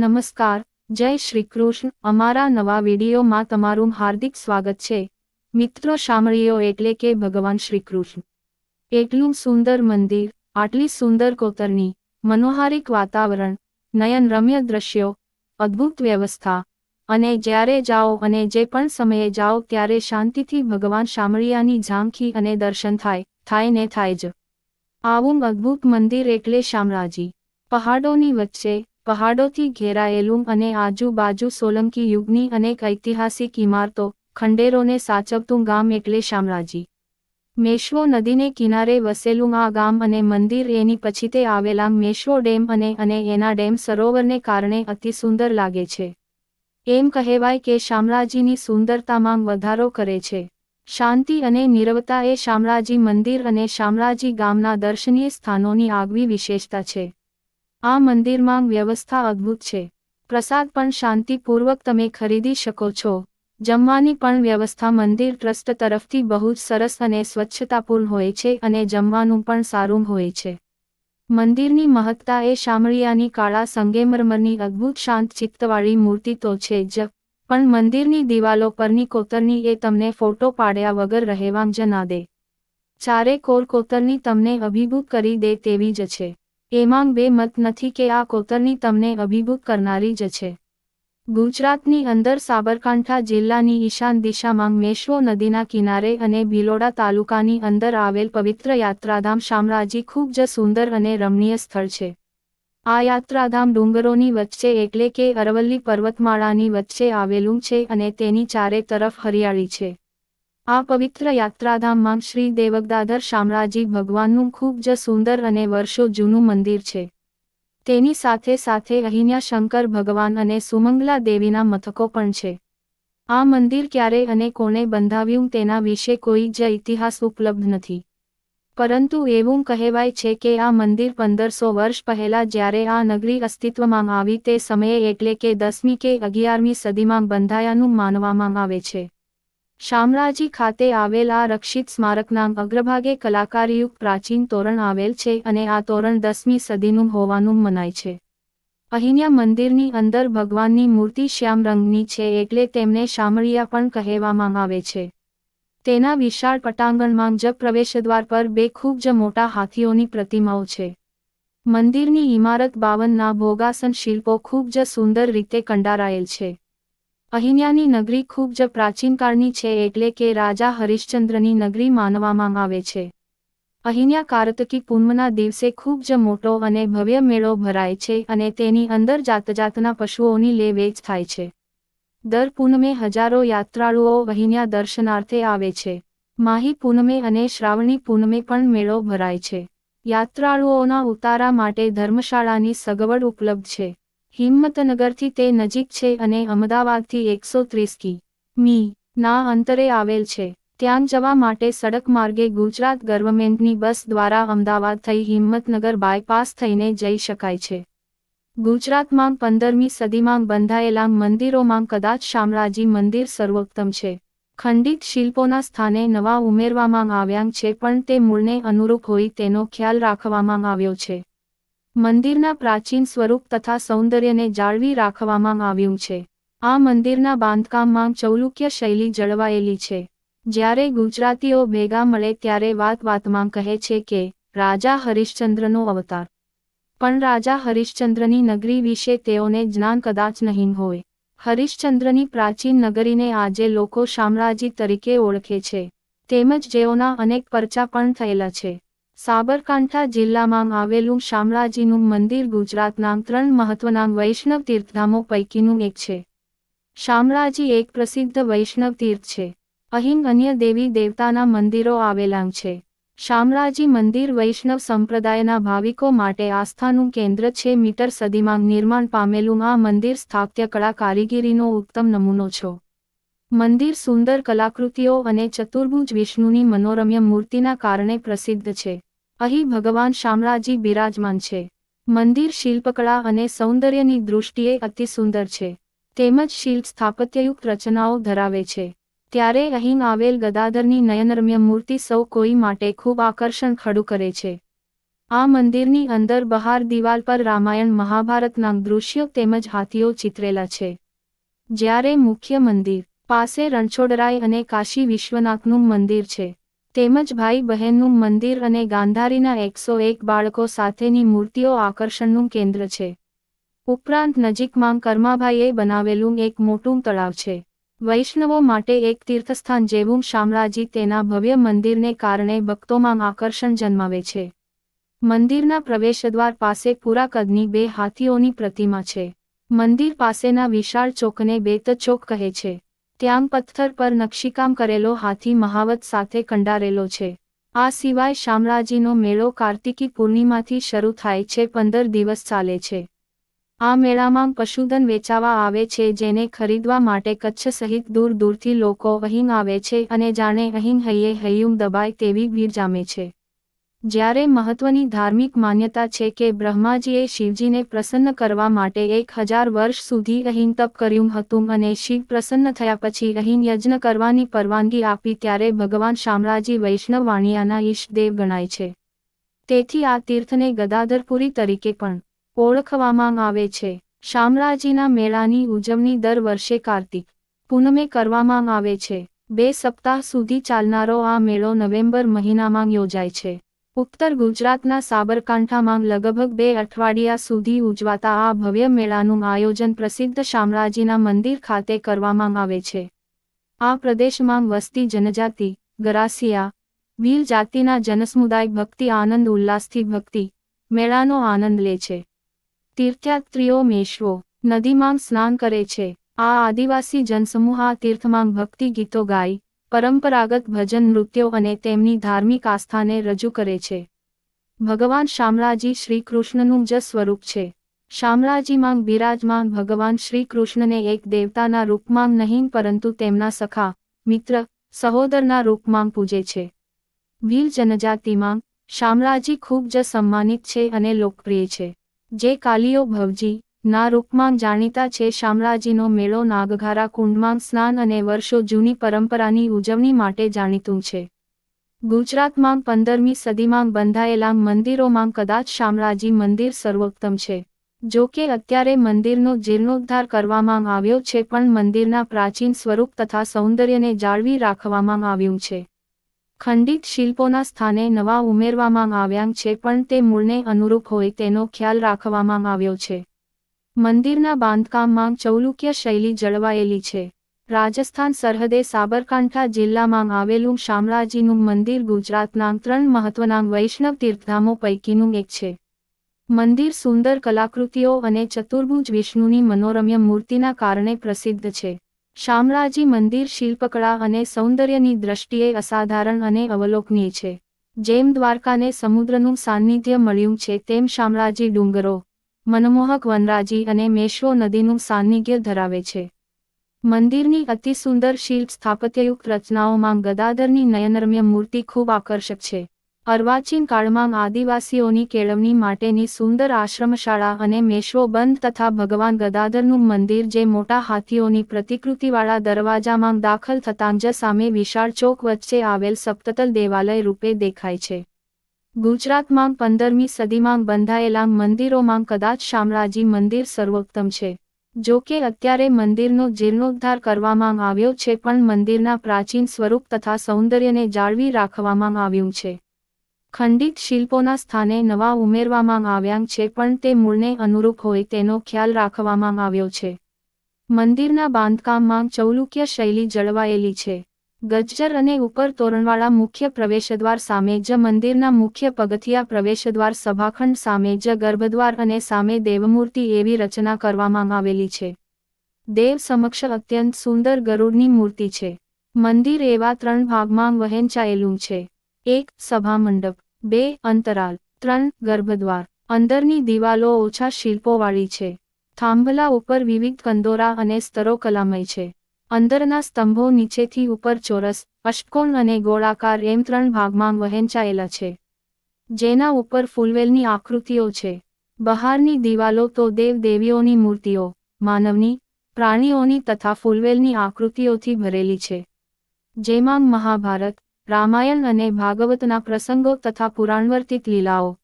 નમસ્કાર, જય શ્રી કૃષ્ણ. અમારા નવા વિડીયોમાં તમારું હાર્દિક સ્વાગત છે. મિત્રો શામળીઓ એટલે કે ભગવાન શ્રી કૃષ્ણ. એટલું સુંદર મંદિર, આટલી સુંદર કોતરણી, મનોહારિક વાતાવરણ, નયન રમ્ય દ્રશ્યો, અદ્ભુત વ્યવસ્થા. અને જ્યારે જાઓ અને જે પણ સમયે જાઓ ત્યારે શાંતિથી ભગવાન શામળિયાની ઝાંખી અને દર્શન થાય થાય ને થાય જ. આવું અદ્ભુત મંદિર એટલે શામળાજી. પહાડોની વચ્ચે પહાડોથી ઘેરાયેલું અને આજુબાજુ સોલંકી યુગની અનેક ઐતિહાસિક ઇમારતો, ખંડેરોને સાચવતું ગામ એટલે શામળાજી. મેશ્વો નદીને કિનારે વસેલું આ ગામ અને મંદિર એની પછી તે આવેલા મેશ્વો ડેમ અને અને એના ડેમ સરોવરને કારણે અતિ સુંદર લાગે છે. એમ કહેવાય કે શામળાજીની સુંદરતામાં વધારો કરે છે. શાંતિ અને નિરવતા એ શામળાજી મંદિર અને શામળાજી ગામના દર્શનીય સ્થાનોની આગવી વિશેષતા છે. આ મંદિરમાં વ્યવસ્થા અદ્ભુત છે. પ્રસાદ પણ શાંતિપૂર્વક તમે ખરીદી શકો છો. જમવાની પણ વ્યવસ્થા મંદિર ટ્રસ્ટ તરફથી બહુ જ સરસ અને સ્વચ્છતાપૂર્ણ હોય છે અને જમવાનું પણ સારું હોય છે. મંદિરની મહત્તા એ શામળિયાની કાળા સંગેમરમરની અદ્ભુત શાંત ચિત્તવાળી મૂર્તિ તો છે જ, પણ મંદિરની દિવાલો પરની કોતરની એ તમને ફોટો પાડ્યા વગર રહેવામ જ ના દે. ચારે કોર કોતરની તમને અભિભૂત કરી દે તેવી જ છે. એમાં બે મત નથી કે આ કોતરની તમને અભિભૂત કરનારી જ છે. ગુજરાતની અંદર સાબરકાંઠા જિલ્લાની ઈશાન દિશામાં મેશ્વો નદીના કિનારે અને ભિલોડા તાલુકાની અંદર આવેલ પવિત્ર યાત્રાધામ શામરાજી ખૂબ જ સુંદર અને રમણીય સ્થળ છે. આ યાત્રાધામ ડુંગરોની વચ્ચે એટલે કે અરવલ્લી પર્વતમાળાની વચ્ચે આવેલું છે અને તેની ચારે તરફ હરિયાળી છે. આ પવિત્ર યાત્રાધામમાં શ્રી દેવગદાધર શામળાજી ભગવાનનું ખૂબ જ સુંદર અને વર્ષો જૂનું મંદિર છે. તેની સાથે સાથે અહીંયા શંકર ભગવાન અને સુમંગલા દેવીના મથકો પણ છે. આ મંદિર ક્યારે અને કોણે બંધાવ્યું તેના વિશે કોઈ જ ઇતિહાસ ઉપલબ્ધ નથી. પરંતુ એવું કહેવાય છે કે આ મંદિર પંદરસો વર્ષ પહેલા જ્યારે આ નગરી અસ્તિત્વમાં આવી તે સમયે એટલે કે દસમી કે અગિયારમી સદીમાં બંધાયાનું માનવામાં આવે છે. શામળાજી ખાતે આવેલ આ રક્ષિત સ્મારકના અગ્રભાગે કલાકારયુક્ત પ્રાચીન તોરણ આવેલ છે અને આ તોરણ દસમી સદીનું હોવાનું મનાય છે. અહીંયા મંદિરની અંદર ભગવાનની મૂર્તિ શ્યામ રંગની છે એટલે તેમને શામળિયા પણ કહેવામાં આવે છે. તેના વિશાળ પટાંગણમાં જ પ્રવેશદ્વાર પર બે ખૂબ જ મોટા હાથીઓની પ્રતિમાઓ છે. મંદિરની ઇમારત બાવનના ભોગાસન શિલ્પો ખૂબ જ સુંદર રીતે કંડારાયેલ છે. અહીંયાની નગરી ખૂબ જ પ્રાચીનકાળની છે એટલે કે રાજા હરિશ્ચંદ્રની નગરી માનવામાં આવે છે. અહીંયા કાર્તકી પૂનમના દિવસે ખૂબ જ મોટો અને ભવ્ય મેળો ભરાય છે અને તેની અંદર જાતજાતના પશુઓની લે વેચ થાય છે. દર પૂનમે હજારો યાત્રાળુઓ અહીંયા દર્શનાર્થે આવે છે. માહી પૂનમે અને શ્રાવણી પૂનમે પણ મેળો ભરાય છે. યાત્રાળુઓના ઉતારા માટે ધર્મશાળાની સગવડ ઉપલબ્ધ છે. હિંમતનગરથી તે નજીક છે અને અમદાવાદથી એકસો ત્રીસ કી. મી. ના અંતરે આવેલ છે. ત્યાં જવા માટે સડક માર્ગે ગુજરાત ગવર્મેન્ટની બસ દ્વારા અમદાવાદ થઈ હિંમતનગર બાયપાસ થઈને જઈ શકાય છે. ગુજરાતમાં પંદરમી સદીમાં બંધાયેલા મંદિરોમાં કદાચ શામળાજી મંદિર સર્વોત્તમ છે. ખંડિત શિલ્પોના સ્થાને નવા ઉમેરવામાં આવ્યા છે પણ તે મૂળને અનુરૂપ હોય તેનો ખ્યાલ રાખવામાં આવ્યો છે. મંદિરના પ્રાચીન સ્વરૂપ તથા સૌંદર્યને જાળવી રાખવામાં આવ્યું છે. આ મંદિરના બાંધકામમાં ચૌલુક્ય શૈલી જળવાયેલી છે. જ્યારે ગુજરાતીઓ ભેગા મળે ત્યારે વાત વાતમાં કહે છે કે, રાજા હરિશ્ચંદ્રનો અવતાર. પણ રાજા હરિશ્ચંદ્રની નગરી વિશે તેઓને જ્ઞાન કદાચ નહીં હોય. હરિશ્ચંદ્રની પ્રાચીન નગરીને આજે લોકો શામળાજી તરીકે ઓળખે છે. તેમજ જેઓના અનેક પરચા પણ થયેલા છે. સાબરકાંઠા જિલ્લામાં આવેલું શામળાજીનું મંદિર ગુજરાતના ત્રણ મહત્વના વૈષ્ણવ તીર્થધામો પૈકીનું એક છે. શામળાજી એક પ્રસિદ્ધ વૈષ્ણવ તીર્થ છે. અહીં અન્ય દેવી દેવતાના મંદિરો આવેલા છે. શામળાજી મંદિર વૈષ્ણવ સંપ્રદાયના ભાવિકો માટે આસ્થાનું કેન્દ્ર છે. મીટર સદીમાં નિર્માણ પામેલું આ મંદિર સ્થાપ્ય કળા કારીગીરીનો ઉત્તમ નમૂનો છો. મંદિર સુંદર કલાકૃતિઓ અને ચતુર્ભુજ વિષ્ણુની મનોરમ્ય મૂર્તિના કારણે પ્રસિદ્ધ છે. અહીં ભગવાન શામળાજી બિરાજમાન છે. મંદિર શિલ્પકળા અને સૌંદર્યની દૃષ્ટિએ અતિ સુંદર છે. તેમજ શિલ્પ સ્થાપત્યયુક્ત રચનાઓ ધરાવે છે. ત્યારે અહીં આવેલ ગદાધરની નયનરમ્ય મૂર્તિ સૌ કોઈ માટે ખૂબ આકર્ષણ ખડું કરે છે. આ મંદિરની અંદર બહાર દિવાલ પર રામાયણ મહાભારતના દૃશ્યો તેમજ હાથીઓ ચિતરેલા છે. જ્યારે મુખ્ય મંદિર પાસે રણછોડરાય અને કાશી વિશ્વનાથનું મંદિર છે. તેમજ ભાઈ બહેનનું મંદિર અને ગાંધારીના એકસો એક બાળકો સાથેની મૂર્તિઓ આકર્ષણનું કેન્દ્ર છે. ઉપરાંત નજીકમાં કર્માભાઈએ બનાવેલું એક મોટું તળાવ છે. વૈષ્ણવો માટે એક તીર્થસ્થાન જેવું શામળાજી તેના ભવ્ય મંદિરને કારણે ભક્તોમાં આકર્ષણ જન્માવે છે. મંદિરના પ્રવેશદ્વાર પાસે પૂરા કદની બે હાથીઓની પ્રતિમા છે. મંદિર પાસેના વિશાળ ચોકને બેત ચોક કહે છે. ત્યાં પથ્થર પર નકશીકામ કરેલો હાથી મહાવત સાથે કંડારેલો છે. આ સિવાય શામળાજીનો મેળો કાર્તિકી પૂર્ણિમાથી શરૂ થાય છે, પંદર દિવસ ચાલે છે. આ મેળામાં પશુધન વેચાવા આવે છે, જેને ખરીદવા માટે કચ્છ સહિત દૂર દૂરથી લોકો અહીં આવે છે અને જાણે અહીં હૈયે હૈયું દબાય તેવી ભીડ જામે છે. જ્યારે મહત્વની ધાર્મિક માન્યતા છે કે બ્રહ્માજીએ શિવજીને પ્રસન્ન કરવા માટે એક હજાર વર્ષ સુધી અહીં તપ કર્યું હતું અને શિવ પ્રસન્ન થયા પછી અહીં યજ્ઞ કરવાની પરવાનગી આપી ત્યારે ભગવાન શામરાજી વૈષ્ણવ વાણિયાના ઈષ્ટદેવ ગણાય છે. તેથી આ તીર્થને ગદાધરપુરી તરીકે પણ ઓળખવામાં આવે છે. શામરાજીના મેળાની ઉજવણી દર વર્ષે કાર્તિક પૂનમે કરવામાં આવે છે. બે સપ્તાહ સુધી ચાલનારો આ મેળો નવેમ્બર મહિનામાં યોજાય છે. ઉત્તર ગુજરાતના સાબરકાંઠામાં લગભગ બે અઠવાડિયા સુધી ઉજવાતા આ ભવ્ય મેળાનું આયોજન પ્રસિદ્ધ શામળાજીના મંદિર ખાતે કરવામાં આવે છે. આ પ્રદેશમાં વસતી જનજાતિ, ગરાસિયા ભીલ જાતિના જનસમુદાય ભક્તિ આનંદ, ઉલ્લાસથી ભક્તિ, મેળાનો આનંદ લે છે. તીર્થયાત્રીઓ મેશવો, નદીમાં સ્નાન કરે છે. આ આદિવાસી જનસમૂહ આ તીર્થમાં ભક્તિ ગીતો ગાય પરંપરાગત ભજન નૃત્યો અને તેમની ધાર્મિક આસ્થાને રજૂ કરે છે. ભગવાન શામળાજી શ્રી કૃષ્ણનું જ સ્વરૂપ છે. શામળાજીમાં બિરાજમાન ભગવાન શ્રી કૃષ્ણને એક દેવતાના રૂપમાં નહીં પરંતુ તેમના સખા, મિત્ર, સહોદરના રૂપમાં પૂજે છે. ભીલ જનજાતિમાં શામળાજી ખૂબ જ સન્માનિત છે અને લોકપ્રિય છે. જે કાલીઓ ભવજી ના રૂપમાં જાણીતા છે શામળાજીનો મેળો નાગઘારા કુંડમાં સ્નાન અને વર્ષો જૂની પરંપરાની ઉજવણી માટે જાણીતું છે. ગુજરાતમાં પંદરમી સદીમાં બંધાયેલા મંદિરોમાં કદાચ શામળાજી મંદિર સર્વોત્તમ છે. જો કે અત્યારે મંદિરનો જીર્ણોદ્ધાર કરવામાં આવ્યો છે પણ મંદિરના પ્રાચીન સ્વરૂપ તથા સૌંદર્યને જાળવી રાખવામાં આવ્યું છે. ખંડિત શિલ્પોના સ્થાને નવા ઉમેરવામાં આવ્યા છે પણ તે મૂળને અનુરૂપ હોય તેનો ખ્યાલ રાખવામાં આવ્યો છે. મંદિરના બાંધકામમાં ચૌલુક્ય શૈલી જળવાયેલી છે. રાજસ્થાન સરહદે સાબરકાંઠા જિલ્લામાં આવેલું શામળાજીનું મંદિર ગુજરાતના ત્રણ મહત્વના વૈષ્ણવ તીર્થધામો પૈકીનું એક છે. મંદિર સુંદર કલાકૃતિઓ અને ચતુર્ભુજ વિષ્ણુની મનોરમ્ય મૂર્તિના કારણે પ્રસિદ્ધ છે. શામળાજી મંદિર શિલ્પકળા અને સૌંદર્યની દ્રષ્ટિએ અસાધારણ અને અવલોકનીય છે. જેમ દ્વારકાને સમુદ્રનું સાન્નિધ્ય મળ્યું છે, તેમ શામળાજી ડુંગરો મનમોહક વનરાજી અને મેશ્વો નદીનું સાનિધ્ય ધરાવે છે. મંદિરની અતિસુંદર શિલ્પ સ્થાપત્યયુક્ત રચનાઓમાં ગદાધરની નયનરમ્ય મૂર્તિ ખૂબ આકર્ષક છે. અર્વાચીન કાળમાં આદિવાસીઓની કેળવણી માટેની સુંદર આશ્રમશાળા અને મેશ્વો બંધ તથા ભગવાન ગદાધરનું મંદિર જે મોટા હાથીઓની પ્રતિકૃતિવાળા દરવાજામાં દાખલ થતાં જ સામે વિશાળ ચોક વચ્ચે આવેલ સપ્તતલ દેવાલય રૂપે દેખાય છે. ગુજરાતમાં પંદરમી સદીમાં બંધાયેલા મંદિરોમાં કદાચ શામળાજી મંદિર સર્વોત્તમ છે. જો કે અત્યારે મંદિરનો જીર્ણોદ્ધાર કરવામાં આવ્યો છે પણ મંદિરના પ્રાચીન સ્વરૂપ તથા સૌંદર્યને જાળવી રાખવામાં આવ્યું છે. ખંડિત શિલ્પોના સ્થાને નવા ઉમેરવામાં આવ્યા છે પણ તે મૂળને અનુરૂપ હોય તેનો ખ્યાલ રાખવામાં આવ્યો છે. મંદિરના બાંધકામમાં ચૌલુક્ય શૈલી જળવાયેલી છે. ગજ્જર અને ઉપર તોરણવાળા મુખ્ય પ્રવેશદ્વાર સામે જ મંદિરના મુખ્ય પગથિયા પ્રવેશદ્વાર સભાખંડ સામે જ ગર્ભદ્વાર અને સામે દેવમૂર્તિ એવી રચના કરવામાં આવેલી છે. દેવ સમક્ષ અત્યંત સુંદર ગરુડની મૂર્તિ છે. મંદિર એવા ત્રણ ભાગમાં વહેંચાયેલું છે. એક, સભામંડપ. બે, અંતરાલ. ત્રણ, ગર્ભદ્વાર. અંદરની દિવાલો ઓછા શિલ્પોવાળી છે. થાંભલા ઉપર વિવિધ કંદોરા અને સ્તરો કલામય છે. અંદરના સ્તંભો નીચેથી ઉપર ચોરસ અષ્ટકોણ અને ગોળાકાર એમ ત્રણ ભાગમાં વહેંચાયેલા છે. જેના ઉપર ફૂલવેલની આકૃતિઓ છે. બહારની દિવાલો તો દેવ દેવીઓની મૂર્તિઓ, માનવની, પ્રાણીઓની તથા ફૂલવેલની આકૃતિઓથી ભરેલી છે. જેમાં મહાભારત, રામાયણ અને ભાગવતના પ્રસંગો તથા પુરાણવર્તિત લીલાઓ,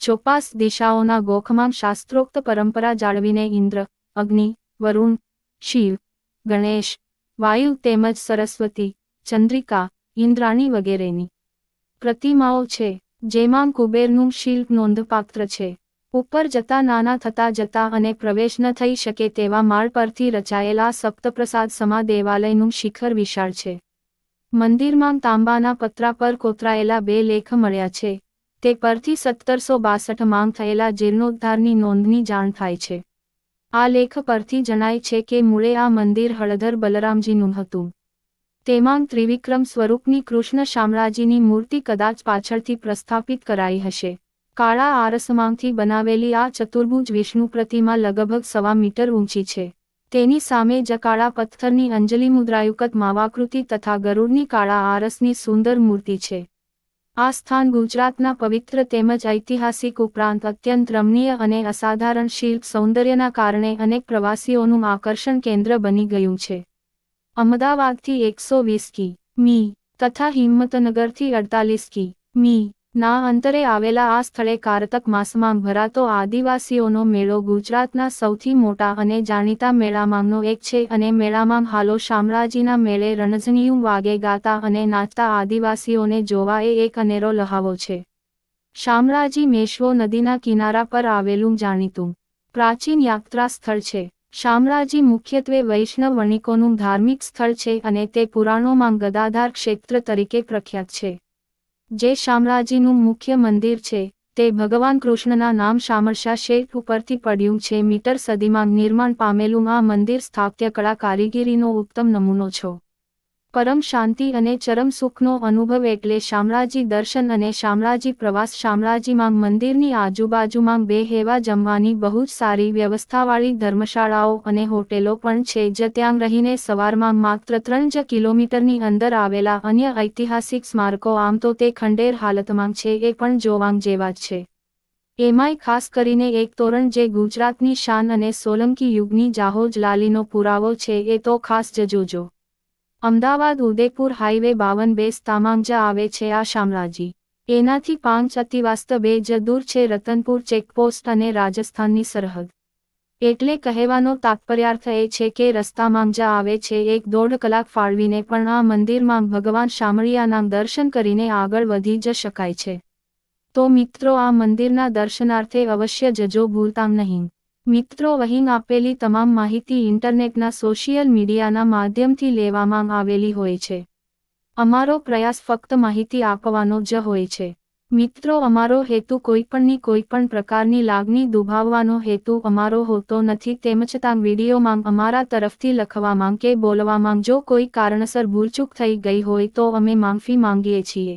ચોપાસ દિશાઓના ગોખમાં શાસ્ત્રોક્ત પરંપરા જાળવીને ઇન્દ્ર, અગ્નિ, વરુણ, શિવ, ગણેશ વાયુ તેમજ સરસ્વતી, ચંદ્રિકા, ઇન્દ્રાણી વગેરેની પ્રતિમાઓ છે, જેમાં કુબેરનું શિલ્પ નોંધપાત્ર છે. ઉપર જતા નાના થતા જતા અને પ્રવેશ ન થઈ શકે તેવા માળ પરથી રચાયેલા સપ્તપ્રસાદ સમા દેવાલયનું શિખર વિશાળ છે. મંદિરમાં તાંબાના પતરા પર કોતરાયેલા બે લેખ મળ્યા છે. તે પરથી સત્તરસો બાસઠ માંગ થયેલા જીર્ણોદ્ધારની નોંધની જાણ થાય છે. આ લેખ પરથી જણાય છે કે મૂળે આ મંદિર હળધર બલરામજીનું હતું. તેમાં ત્રિવિક્રમ સ્વરૂપની કૃષ્ણ શામળાજીની મૂર્તિ કદાચ પાછળથી પ્રસ્થાપિત કરાઈ હશે. કાળા આરસમાંથી બનાવેલી આ ચતુર્ભુજ વિષ્ણુ પ્રતિમા લગભગ સવા મીટર ઊંચી છે. તેની સામે જ કાળા પથ્થરની અંજલિ મુદ્રાયુકત માવાકૃતિ તથા ગરુડની કાળા આરસની સુંદર મૂર્તિ છે. આ સ્થાન ગુજરાતના પવિત્ર તેમજ ઐતિહાસિક ઉપરાંત અત્યંત રમણીય અને અસાધારણ શિલ્પ સૌંદર્યના કારણે અનેક પ્રવાસીઓનું આકર્ષણ કેન્દ્ર બની ગયું છે. અમદાવાદથી એકસો વીસ કી મી તથા હિંમતનગરથી અડતાલીસ કી મી ના અંતરે આવેલા આ સ્થળે કારતક માસમાં ભરાતો આદિવાસીઓનો મેળો ગુજરાતના સૌથી મોટા અને જાણીતા મેળામાંનો એક છે અને મેળામાં હાલો શામળાજીના મેળે રણઝણિયું વાગે ગાતા અને નાચતા આદિવાસીઓને જોવા એ એક અનેરો લહાવો છે. શામળાજી મેશ્વો નદીના કિનારા પર આવેલું જાણીતું પ્રાચીન યાત્રા સ્થળ છે. શામળાજી મુખ્યત્વે વૈષ્ણવ વણિકોનું ધાર્મિક સ્થળ છે અને તે પુરાણોમાં ગદાધાર ક્ષેત્ર તરીકે પ્રખ્યાત છે. જે શામળાજીનું મુખ્ય મંદિર છે, તે ભગવાન કૃષ્ણના નામ શામળશા શેઠ ઉપરથી પડ્યું છે મીટર સદીમાં નિર્માણ પામેલું આ મંદિર સ્થાપ્ય કળા કારીગીરીનો ઉત્તમ નમૂનો છો. પરમ શાંતિ અને ચરમ સુખનો અનુભવ એટલે શામળાજી દર્શન અને શામળાજી પ્રવાસ. શામળાજીમાં મંદિરની આજુબાજુમાં બે હેવા જમવાની બહુ જ સારી વ્યવસ્થાવાળી ધર્મશાળાઓ અને હોટેલો પણ છે, જ ત્યાં રહીને સવારમાં માત્ર ત્રણ જ કિલોમીટરની અંદર આવેલા અન્ય ઐતિહાસિક સ્મારકો, આમ તો તે ખંડેર હાલતમાં છે, એ પણ જોવાંગ જેવા જ છે. એમાંય ખાસ કરીને એક તોરણ જે ગુજરાતની શાન અને સોલંકી યુગની જાહોજ લાલીનો પુરાવો છે, એ તો ખાસ જ જોજો. અમદાવાદ ઉદયપુર હાઈવે બાવન બેસ તામાંજા આવે છે આ શામળાજી. એનાથી પાંચ અતિવાસ્ત બે જ દૂર છે રતનપુર ચેકપોસ્ટ અને રાજસ્થાનની સરહદ. એટલે કહેવાનો તાત્પર્યાર્થ એ છે કે રસ્તામાં જ આવે છે એક દોઢ કલાક ફાળવીને પણ આ મંદિરમાં ભગવાન શામળિયાના દર્શન કરીને આગળ વધી જ શકાય છે. તો મિત્રો આ મંદિરના દર્શનાર્થે અવશ્ય જજો ભૂલતા નહીં. મિત્રો અહીં આપેલી તમામ માહિતી ઇન્ટરનેટના સોશિયલ મીડિયાના માધ્યમથી લેવામાં આવેલી હોય છે. અમારો પ્રયાસ ફક્ત માહિતી આપવાનો જ હોય છે. મિત્રો, અમારો હેતુ કોઈપણની કોઈપણ પ્રકારની લાગણી દુભાવવાનો હેતુ અમારો હોતો નથી. તેમ છતાં વિડીયોમાં અમારા તરફથી લખવામાં કે બોલવામાં જો કોઈ કારણસર ભૂલચૂક થઈ ગઈ હોય તો અમે માફી માંગીએ છીએ.